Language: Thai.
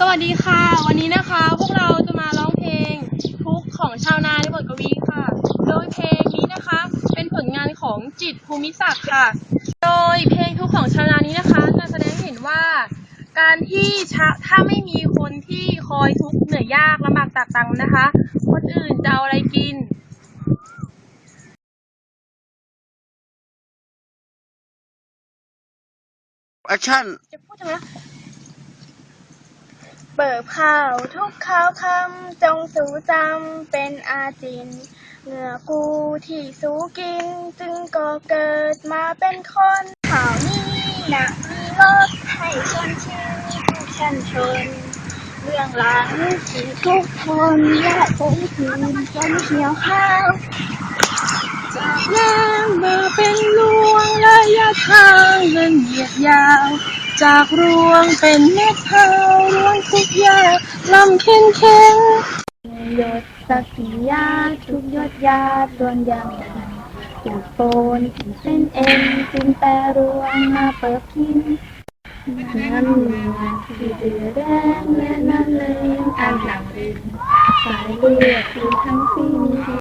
สวัสดีค่ะ วันนี้นะคะ พวกเราจะมาร้องเพลงทุกข์ของชาวนาในบทกวีค่ะ โดยเพลงนี้นะคะ เป็นผลงานของจิตรภูมิศักดิ์ค่ะ โดยเพลงทุกข์ของชาวนานี้นะคะจะแสดงให้เห็นว่า การที่ชะถ้าไม่มีคนที่คอยทุกข์เหนื่อยยากลำบากตากตำนะคะ คนอื่นจะเอาอะไรกินแอคชั่นจะพูดทำไมนะ เบิกข้าวทุกข้าวคำจงสู่จำเป็นอาจิน เหงื่อกูที่สู้กิน จึงก็เกิดมาเป็นคนข่าวนี้นะมีรสให้ชนชื่นผู้ชันชน เรื่องหลังที่ทุกคนแยกผมคืนจนเหี่ยวข้าวจากน้ำมาเป็นลวงระยะทางเงินเหยียดยาว จากรวงเป็นเม็ดเผารวงทุกอยางลำเค็งเค็งหยดสักขียาทุกยดยาดวนยังถูกโปนที่เป็นเอ็นจึงแปรรวงมาเปิดกินน้ำเหนือที่เดือแดงและน้ำเลยอันหลังรินสายเลือดที่ทั้งสิ้น